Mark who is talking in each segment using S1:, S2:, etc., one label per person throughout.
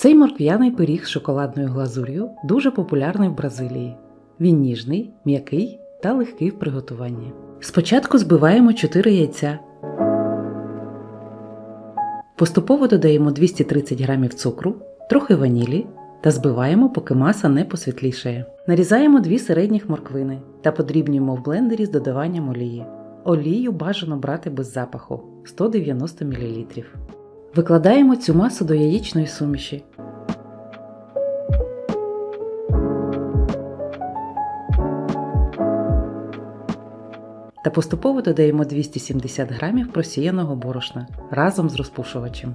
S1: Цей морквяний пиріг з шоколадною глазур'ю дуже популярний в Бразилії. Він ніжний, м'який та легкий в приготуванні. Спочатку збиваємо 4 яйця. Поступово додаємо 230 г цукру, трохи ванілі та збиваємо, поки маса не посвітлішає. Нарізаємо дві середніх морквини та подрібнюємо в блендері з додаванням олії. Олію бажано брати без запаху 190 мл. Викладаємо цю масу до яєчної суміші. Та поступово додаємо 270 г просіяного борошна разом з розпушувачем.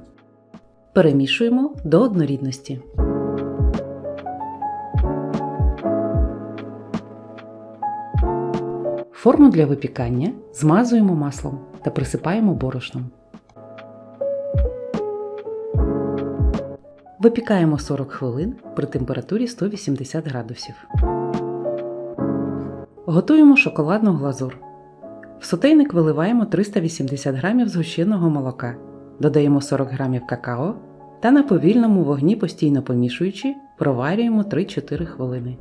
S1: Перемішуємо до однорідності. Форму для випікання змазуємо маслом та присипаємо борошном. Випікаємо 40 хвилин при температурі 180 градусів. Готуємо шоколадну глазур. В сотейник виливаємо 380 г згущеного молока, додаємо 40 г какао та на повільному вогні постійно помішуючи, проварюємо 3-4 хвилини.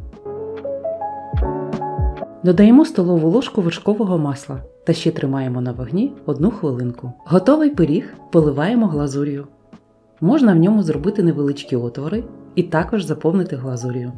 S1: Додаємо столову ложку вершкового масла та ще тримаємо на вогні 1 хвилинку. Готовий пиріг поливаємо глазур'ю. Можна в ньому зробити невеличкі отвори і також заповнити глазур'ю.